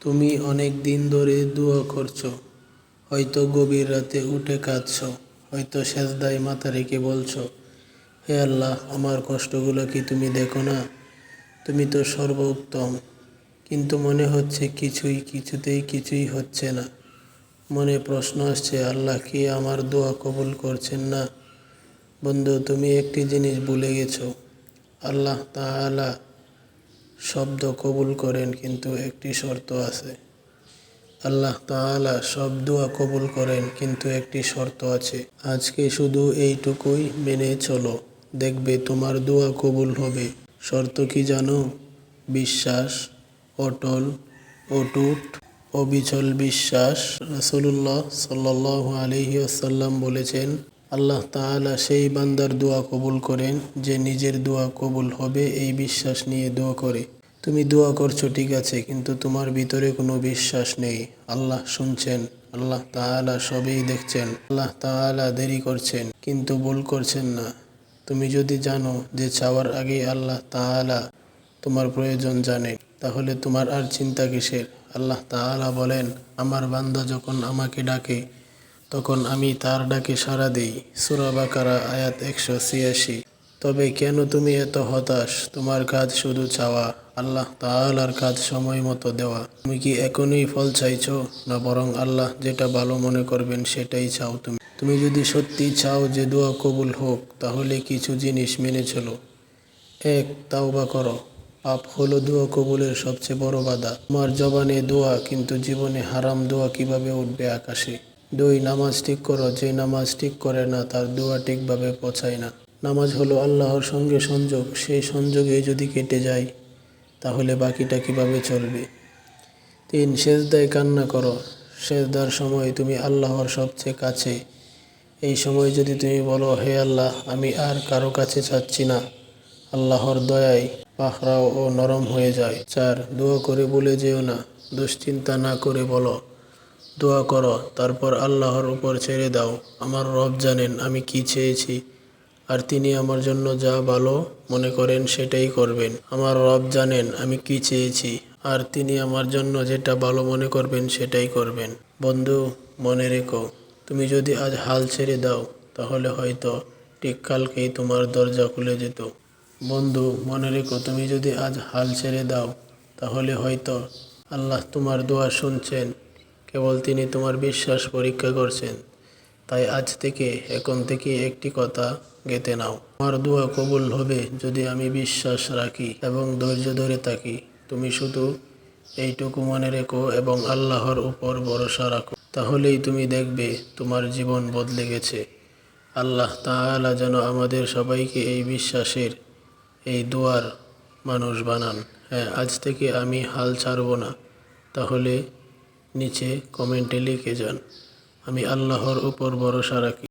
তুমি অনেক দিন ধরে দোয়া করছ। হয়তো গভীর রাতে উঠে কাঁদছো, হয়তো সেজদায় মাথা রেখে বলছো, হে আল্লাহ, আমার কষ্টগুলো কি তুমি দেখো না? তুমি তো সর্বোত্তম। কিন্তু মনে হচ্ছে কিছুই, কিছুতেই কিছুই হচ্ছে না। মনে প্রশ্ন আসছে, আল্লাহ কি আমার দোয়া কবুল করছেন না? বন্ধু, তুমি একটি জিনিস ভুলে গেছো। আল্লাহ তাআলা শব্দ কবুল করেন, কিন্তু একটি শর্ত আছে। আল্লাহ তাআলা সব দোয়া কবুল করেন, কিন্তু একটি শর্ত আছে। আজকে শুধু এইটুকুই মেনে চলো, দেখবে তোমার দোয়া কবুল হবে। শর্ত কি জানো? বিশ্বাস, অটল, অটুট, অবিচল বিশ্বাস। রাসূলুল্লাহ সাল্লাল্লাহু আলাইহি ওয়াসাল্লাম বলেছেন, আল্লাহ তাআলা সেই বান্দার দোয়া কবুল করেন, যে নিজের দোয়া কবুল হবে, এই বিশ্বাস নিয়ে দোয়া করে। তুমি দোয়া করছ, ঠিক আছে, কিন্তু তোমার ভিতরে কোনো বিশ্বাস নেই। আল্লাহ শুনছেন, আল্লাহ তাআলা সবই দেখছেন, আল্লাহ তাআলা দেরি করছেন, কিন্তু ভুল করছেন না। তুমি যদি জানো যে চাওয়ার আগেই আল্লাহ তাআলা তোমার প্রয়োজন জানে, তাহলে তোমার আর চিন্তা কিসের? আল্লাহ তাআলা বলেন, আমার বান্দা যখন আমাকে ডাকে, তখন আমি তার ডাকে সাড়া দিই। সূরা বাকারা, আয়াত একশো ছিয়াশি। তবে কেন তুমি এত হতাশ? তোমার কাজ শুধু চাওয়া। আল্লাহ তাআলার কাজ সময় মতো দেওয়া। তুমি কি এখনই ফল চাইছো? না বরং আল্লাহ যেটা ভালো মনে করবেন সেটাই চাও তুমি। তুমি যদি সত্যি চাও যে দোয়া কবুল হোক, তাহলে কিছু জিনিস মেনে চলো। এক, তাওবা করো। পাপ হলো দোয়া কবুলের সবচেয়ে বড় বাধা। তোমার জবানে দোয়া, কিন্তু জীবনে হারাম দোয়া কীভাবে উঠবে আকাশে? দুই, নামাজ ঠিক করো। যে নামাজ ঠিক করে না, তার দোয়া ঠিকভাবে পৌঁছায় না। নামাজ হলো আল্লাহর সঙ্গে সংযোগ। সেই সংযোগে যদি কেটে যায় তাহলে বাকিটা কীভাবে চলবে? তিন, সেজদায় কান্না করো। সেজদার সময় তুমি আল্লাহর সবচেয়ে কাছে। এই সময় যদি তুমি বলো, হে আল্লাহ, আমি আর কারও কাছে চাচ্ছি না। আল্লাহর দয়ায় পাখরাও ও নরম হয়ে যায়। চার, দোয়া করে বলে যেও না। দুশ্চিন্তা না করে বলো, দোয়া করো, তারপর আল্লাহর উপর ছেড়ে দাও। আমার রব জানেন আমি কি চেয়েছি। আর তিনি আমার জন্য যা ভালো মনে করেন সেটাই করবেন। আমার রব জানেন আমি কি চেয়েছি, আর তিনি আমার জন্য যেটা ভালো মনে করবেন সেটাই করবেন। বন্ধু, মনে রেখো, তুমি যদি আজ হাল ছেড়ে দাও, তাহলে হয়তো ঠিক কালকেই তোমার দরজা খুলে যেত। বন্ধু, মনে রেখো, তুমি যদি আজ হাল ছেড়ে দাও, তাহলে হয়তো আল্লাহ তোমার দোয়া শুনছেন। কেবল তিনি তোমার বিশ্বাস পরীক্ষা করছেন। তাই আজ থেকে এখন থেকে একটি কথা গেতে নাও। আমার দোয়া কবুল হবে যদি আমি বিশ্বাস রাখি এবং ধৈর্য ধরে থাকি। তুমি শুধু এইটুকু মনে রেখো এবং আল্লাহর উপর ভরসা রাখো। তাহলেই তুমি দেখবে তোমার জীবন বদলে গেছে। আল্লাহ তাআলা যেন আমাদের সবাইকে এই বিশ্বাসের এই দোয়ার মানুষ বানান। হ্যাঁ আজ থেকে আমি হাল ছাড়ব না। তাহলে নিচে কমেন্টে লিখে যান। আমি আল্লাহর উপর ভরসা রাখি।